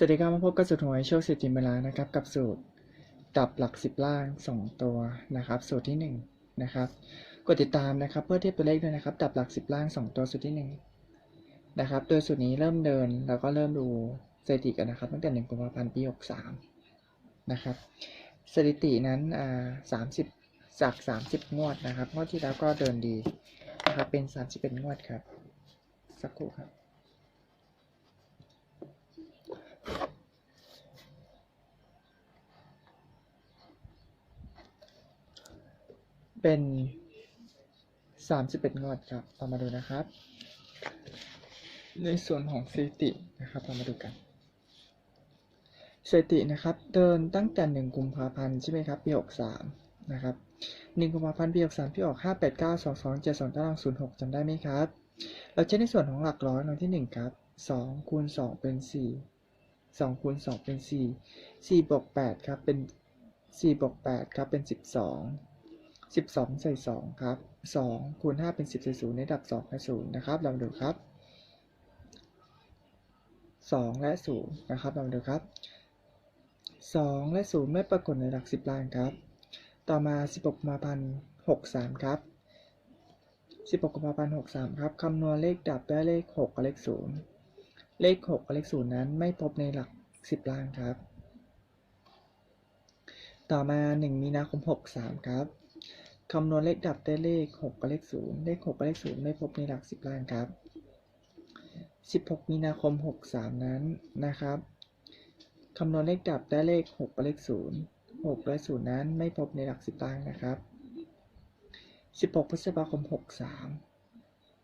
สวัสดีครับมาพบกับสูตรหวยโชคสิทธิเวลานะครับ กับสูตรดับหลักสิบล่าง 2 ตัวนะครับ สูตรที่ 1 นะครับกดติดตามนะครับ เพื่อเทียบตัวเลขด้วยนะครับ ดับหลักสิบล่าง 2 ตัวสูตรที่ 1 นะครับ โดยสูตรนี้เริ่มเดินแล้วก็เริ่มดูสถิติกันนะครับ ตั้งแต่1กุมภาพันธ์ปี63นะครับสถิตินั้นอ่า30จาก 30 งวดนะครับงวดที่แล้วก็เดินดีนะครับเป็น 31 งวดครับ สักครู่ครับ เป็นสามสิบเอ็ดงวดครับเรามาดูนะครับ ในส่วนของสถิตินะครับเรามาดูกันสถิตินะครับเดินตั้งแต่หนึ่งกุมภาพันธ์ใช่ไหมครับปีหกสามนะครับหนึ่งกุมภาพันธ์ปีหกสามพี่ออกห้าแปดเก้าสองสองเจ็ดสองตารางศูนย์หกจำได้ไหมครับ เราใช้ในส่วนของหลักร้อยหลักที่หนึ่งครับสองคูณสองเป็นสี่สองคูณสองเป็นสี่สี่บวกแปดครับเป็นสี่บวกแปดครับเป็นสิบสอง สิบสองใส่สองครับสองคูณห้าเป็นสิบใส่ศูนย์ในดับสองและศูนย์นะครับเราดูครับสองและศูนย์นะครับเราดูครับสองและศูนย์ไม่ปรากฏในหลักสิบล่างครับ ต่อมาสิบหกกุมภาพันธ์หกสามครับสิบหกกุมภาพันธ์หกสามครับคำนวณเลขดับได้เลขหกกับเลขศูนย์เลขหกกับเลขศูนย์นั้นไม่พบในหลักสิบล่างครับ ต่อมาหนึ่งมีนาคมหกสามครับ คำนวณเลขดับได้เลข 6 กับเลข 0 เลข 6 กับเลข 0 ไม่พบในหลัก 10 ล่างครับ 16 มีนาคม 63 นั้นนะครับคำนวณเลขดับได้เลข 6 กับเลข 0 6 และ 0 นั้นไม่พบในหลัก 10 ล่างนะครับ 16 พฤษภาคม 63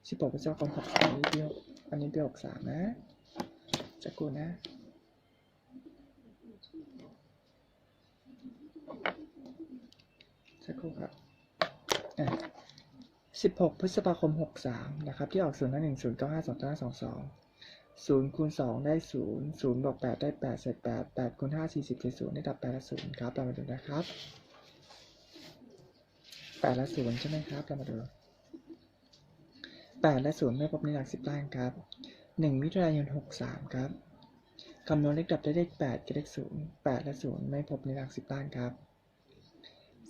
16 พฤษภาคม 63อันนี้ปีอันนี้ปี63 นะจะกูนะสักครู่ครับ 16 พฤษภาคม 63 นะครับ ที่ออก0 5 1 0 9 5 2 5 2 2 0คูณ2ได้ 0 0บวก8ได้ 8เศษ8 8คูณ5 40เศษ0ได้ดับ8และ0ครับ เรามาดูนะครับ 8 และ 0 ใช่ไหมครับ เรามาดู 8 และ 0 ไม่พบในหลัก 10ล่างครับ 1 มิถุนายน 63 ครับ คำนวณเลขดับได้เลข 8 กับเลข 0 8 และ 0 ไม่พบในหลัก 10ล่างครับ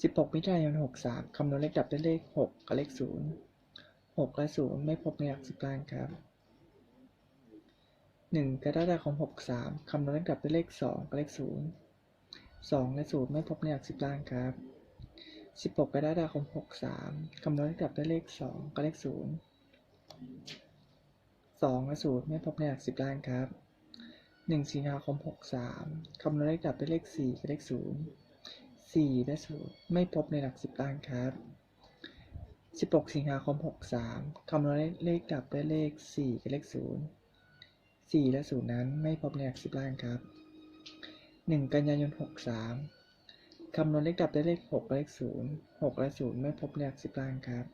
16มิถุนายน63 คำนวณเลขดับได้เลข 6 กับเลข 0 6 และ 0 ไม่พบในหลัก10ล่างครับ 1กรกฎาคม63 คำนวณเลขดับได้เลข 2 กับเลข 0 2 และ 0 ไม่พบในหลัก10ล่างครับ 16กรกฎาคม63 คำนวณเลขดับได้เลข 2 กับเลข 0 2 และ 0 ไม่พบในหลัก10ล่างครับ 1 สิงหาคม 63 คำนวณเลขดับได้เลข 4 กับเลข 0 4และ0ไม่พบในหลัก 10ล่างครับ 16 สิงหาคม 63 คำนวณเลขดับได้เลข 4 กับเลข 0 4 และ 0 นั้นไม่พบในหลัก 10ล่างครับ 1 กันยายน 63 คำนวณเลขดับได้เลข 6 กับเลข 0 6 และ 0 ไม่พบในหลัก 10ล่างครับ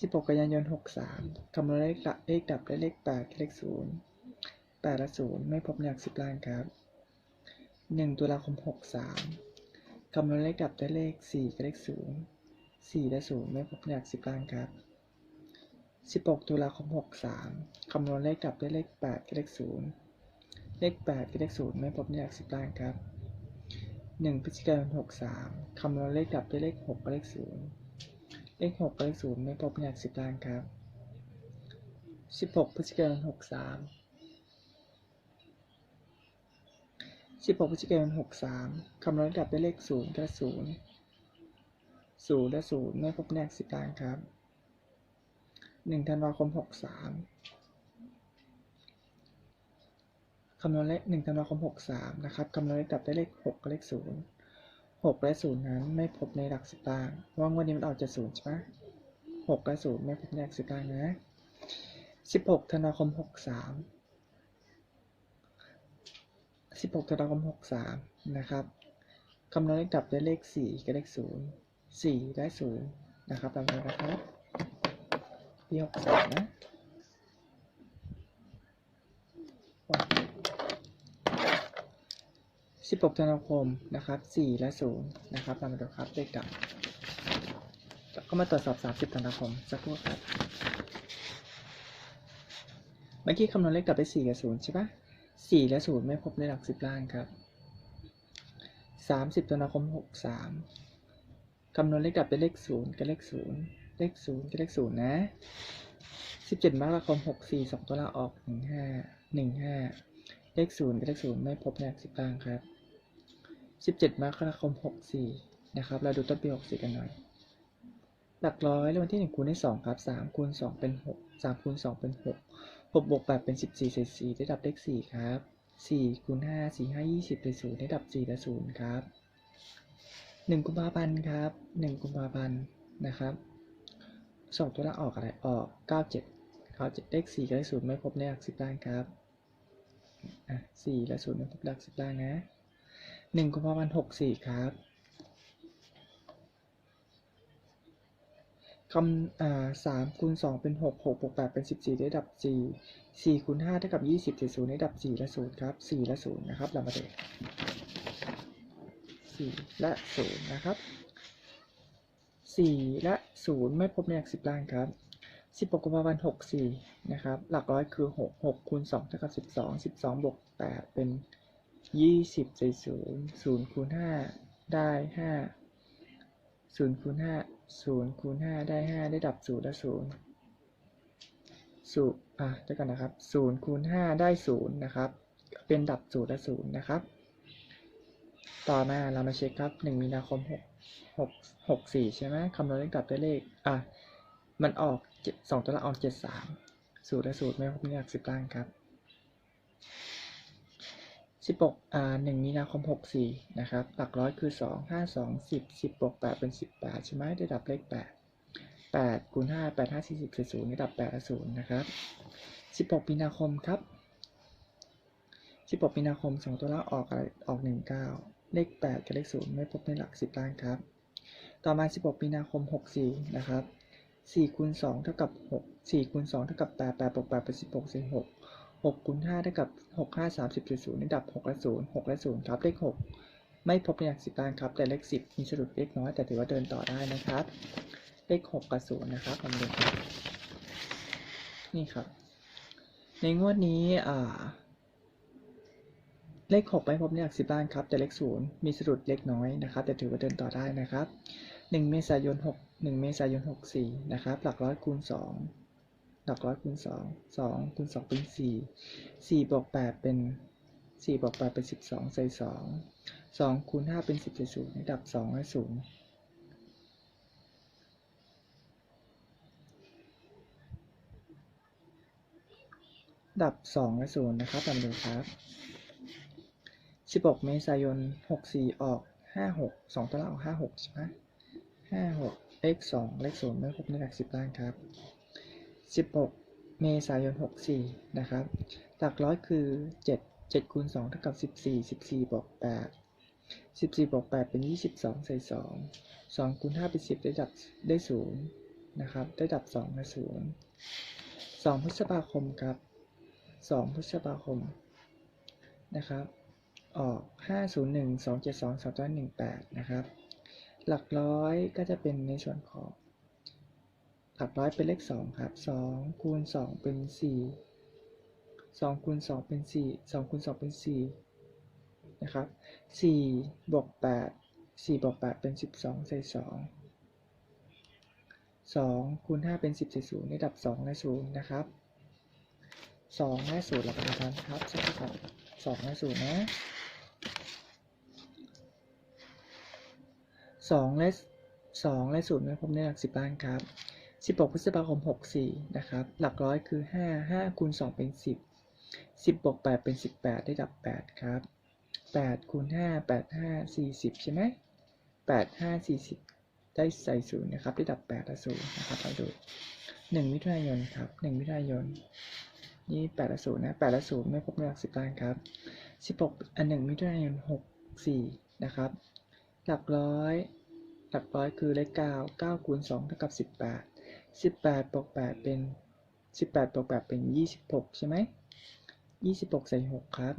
16 กันยายน 63 คำนวณเลขดับเลขดับได้เลข 8 กับเลข0แปดและศูนย์ไม่พบในหลักสิบล้านครับ หนึ่งตุลาคมหกสามคำนวณเลขดับด้วยเลขสี่กับเลขศูนย์สี่และศูนย์ไม่พบในหลักสิบล้านครับสิบหกตุลาคมหกสามคำนวณเลขดับด้วยเลขแปดกับเลขศูนย์เลขแปดกับเลขศูนย์ไม่พบในหลักสิบล้านครับหนึ่งพฤศจิกายนหกสามคำนวณเลขดับด้วยเลขหกกับเลขศูนย์เลขหกกับเลขศูนย์ไม่พบในหลักสิบล้านครับสิบหกพฤศจิกายนหกสาม 16พฤศจิกายน63 คำนวณระดับได้วยเลข 0กับ0 0และ0ไม่พบแนกสิบล้านครับ 1 ธันวาคม 63 คำนวณเลข1ธันวาคม 63 นะครับ คำนวณระดับได้เลข 6 กับเลข 0 6 และ 0 นั้นไม่พบในหลักสิบล้านว่างวันนี้มันออกจาก0ใช่ไหม6และ 0 ไม่พบในหลักสิบล้านนะ 16 ธันวาคม 63 16ธันวาคม63 นะครับคำนวณเลขดับได้เลข 4 กับเลข 0 4และ0นะครับตามนี้นะครับปี63 นะ16ธันวาคมนะครับ4และ0นะครับตามมาดูครับเลขดับก็มาตรวจสอบ 30ธันวาคมสักครู่ครับ เมื่อกี้คำนวณเลขดับได้4กับ0ใช่ปะ สี่และศูนย์ไม่พบในหลักสิบล้านครับสามสิบธันวาคมหกสามคำนวณเลขดับเป็นเลขศูนย์กับเลขศูนย์เลขศูนย์กับเลขศูนย์นะสิบเจ็ดมกราคมหกสี่สองตัวละออกหนึ่งห้าหนึ่งห้าเลขศูนย์กับเลขศูนย์ไม่พบในหลักสิบล้านครับสิบเจ็ดมกราคมหกสี่นะครับ เราดูต้นปีหกสี่กันหน่อยหลักร้อยแล้ววันที่หนึ่งคูณได้สองครับสามคูณสองเป็นหกสามคูณสองเป็นหก หกบวกแปดเป็นสิบสี่เศษสี่ได้ดับเลขสี่ครับสี่คูณห้าสี่ห้ายี่สิบเป็นศูนย์ได้ดับสี่และศูนย์ครับหนึ่งกุมภาพันธ์ครับหนึ่งกุมภาพันธ์นะครับสองตัวละออกอะไรออกเก้าเจ็ดเก้าเจ็ดเลขสี่กับเลขศูนย์ไม่พบในหลักสิบล้านครับอะสี่และศูนย์ไม่พบหลักสิบล้านนะหนึ่งกุมภาพันธ์หกสี่ครับ คำอ่าสามคูณสองเป็นหกหกบวกแปดเป็นสิบสี่ได้ดับสี่สี่คูณห้าเท่ากับยี่สิบเศษศูนย์ได้ดับสี่และศูนย์ครับสี่และศูนย์นะครับเรามาดูสี่และศูนย์นะครับสี่และศูนย์ไม่พบในหลักสิบล้านครับสิบหกกุมภาพันธ์หกสี่นะครับ หลักร้อยคือหกหกคูณสองเท่ากับสิบสองสิบสองบวกแปดเป็นยี่สิบเศษศูนย์ศูนย์คูณห้าได้ห้าศูนย์คูณห้า ศูนย์คูณห้าได้ห้าได้ดับศูนย์และศูนย์ศูนย์อะเดี๋ยวกันนะครับศูนย์คูณห้าได้ศูนย์นะครับ เป็นดับศูนย์และศูนย์นะครับ ต่อมาเรามาเช็คครับหนึ่งมีนาคมหกหกหกสี่ใช่ไหมคำนวณเลขดับด้วยเลขอะมันออกสองตัวละออกเจ็ดสามศูนย์และศูนย์ไม่พบในหลักสิบล้านครับ สิบหกอ่าหนึ่งมีนาคมหกสี่นะครับ หลักร้อยคือสองห้าสองสิบสิบบวกแปดเป็นสิบแปดใช่ไหมได้ดับเลขแปดแปดคูณห้าแปดห้าสี่สิบเศษศูนย์ได้ดับแปดศูนย์นะครับสิบหกมีนาคมครับสิบหกมีนาคมสองตัวละออกอะไรออกหนึ่งเก้าเลขแปดกับเลขศูนย์ไม่พบในหลักสิบล้านครับ ต่อมาสิบหกมีนาคมหกสี่นะครับสี่คูณสองเท่ากับหกสี่คูณสองเท่ากับแปดแปดบวกแปดเป็นสิบ หกคูณห้าเท่ากับหกห้าสามสิบจุดศูนย์ระดับหกและศูนย์หกและศูนย์ครับเลขหกไม่พบในหลักสิบล้านครับ แต่เลขสิบมีสะดุดเล็กน้อย แต่ถือว่าเดินต่อได้นะครับ เลขหกกับศูนย์นะครับลองดูครับนี่ครับ ในงวดนี้อ่าเลขหกไม่พบในหลักสิบล้านครับ แต่เลขศูนย์มีสะดุดเล็กน้อยนะครับ แต่ถือว่าเดินต่อได้นะครับหนึ่งเมษายนหกหนึ่งเมษายนหกสี่นะครับ หลักร้อยคูณสอง หลักร้อยคูณสองสองคูณสองเป็นสี่สี่บวกแปดเป็นสี่บวกแปดเป็นสิบสองใส่สองสองคูณห้าเป็นสิบเศษศูนย์ดับสองและศูนย์ดับสองและศูนย์นะครับตามดูครับสิบหกเมษายนหกสี่ออกห้าหกสองตัวละออกห้าหกใช่ไหมห้าหกเลขสองเลขศูนย์ไม่พบในหลักสิบล้านครับ 16 เมษายน 64 นะครับ หลักร้อยคือ 7 7คูณ2เท่ากับ 14 14บวก8 14บวก8เป็น 22 ใส่ 2 2คูณ5เป็น 10 ได้ดับได้ 0 นะครับ ได้ดับ2และ0 2 พฤษภาคมครับ 2 พฤษภาคม นะครับ ออก 501 272 318 นะครับ หลักร้อยก็จะเป็นในส่วนของ หลักร้อยเป็นเลข2ครับ2คูณ2เป็น4 2คูณ2เป็น4 2คูณ2เป็น4นะครับ4บวก8 4บวก8เป็น12ใส่2 2คูณ5เป็น10ใส่0ในดับ2และ0นะครับ2และ0เราไปทำครับสักครู่ครับ2และ0นะ2และ2และ0ไม่พบในหลัก10ล้านครับ 16พฤษภาคม 64 นะครับ หลักร้อยคือ 5 5คูณ2เป็น 10 10บวก8เป็น 18 ได้ดับ 8 ครับ 8คูณ5 8 5 40 ใช่ไหม8 5 40 ได้ใส่0นย์นะครับ ได้ดับ8และ0นย์นะครับเราดู 1 มิถุนายนครับ 1 มิถุนายน นี่8และ0นย์นะ8และ0ไม่พบในหลัก10ล้านครับ 16 อัน 1 มิถุนายน 64 นะครับ หลักร้อย หลักร้อยคือเลข9 9คูณ2เท่ากับ 18 18บวก8เป็น18บวก8เป็น26ใช่ไหม26ใส่6ครับ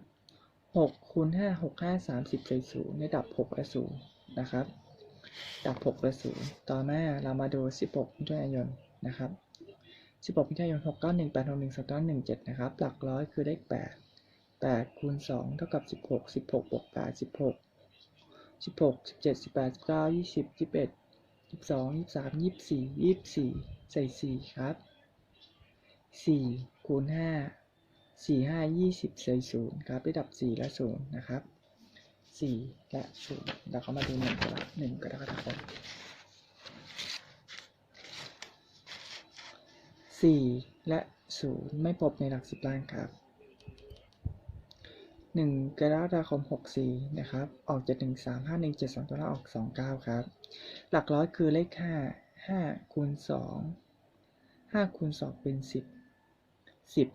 6คูณ5 6 5 30ใส่0ในดับ6และ0นะครับ ดับ6และ0ต่อมาเรามาดู16มิถุนายนนะครับ16มิถุนายน6 9 1 8 6 1 2 9 1 7นะครับ หลักร้อยคือเลข8 8คูณ2เท่ากับ16 16บวก8 16 16 17 18 19 20 21 22 23 24 24 ใส่4ครับ4คูณ5 4 5 20ใส่0ครับได้ดับ4และ0นะครับ4และ0แล้วก็มาดู1กรกฎาคม1กรกฎาคม4และ0ไม่พบในหลัก10ล้านครับ1กรกฎาคม64นะครับ ออก713 5172ตัวละออก29ครับ หลักร้อยคือเลข 5 5คูณ2 5คูณ2เป็น10 10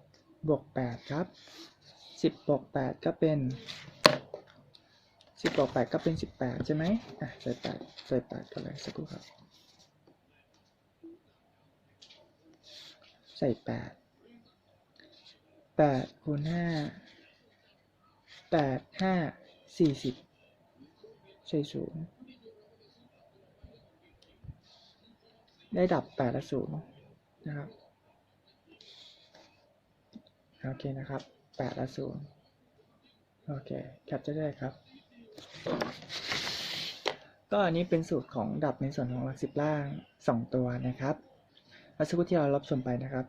บวก8ครับ10บวก8ก็เป็น10บวก8ก็เป็น18ใช่ไหมอะใส่8ใส่8กันเลยสักครู่ครับ ใส่8 8คูณ5แปดห้าสี่สิบใช่ศูนย์ ได้ดับแปดและศูนย์นะครับโอเคนะครับแปดและศูนย์โอเคแคปจะได้ครับ ก็อันนี้เป็นสูตรของดับในส่วนของหลักสิบล่างสองตัวนะครับแล้วสักครู่ที่เรารับชมไปนะครับ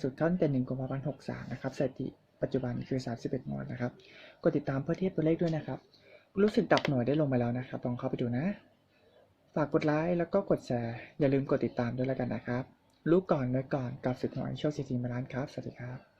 สูตรขั้นแต่หนึ่งกุมภาพันธ์หกสามนะครับสถิติปัจจุบันคือ 31หน่วยนะครับ กดติดตามเพื่อเทียบตัวเลขด้วยนะครับ รู้สึกดับหน่วยได้ลงไปแล้วนะครับ ลองเข้าไปดูนะ ฝากกดไลค์แล้วก็กดแชร์ อย่าลืมกดติดตามด้วยแล้วกันนะครับ รู้ก่อนไว้ก่อนกับสุดหน่วยโชคซีทีมาร้านครับ สวัสดีครับ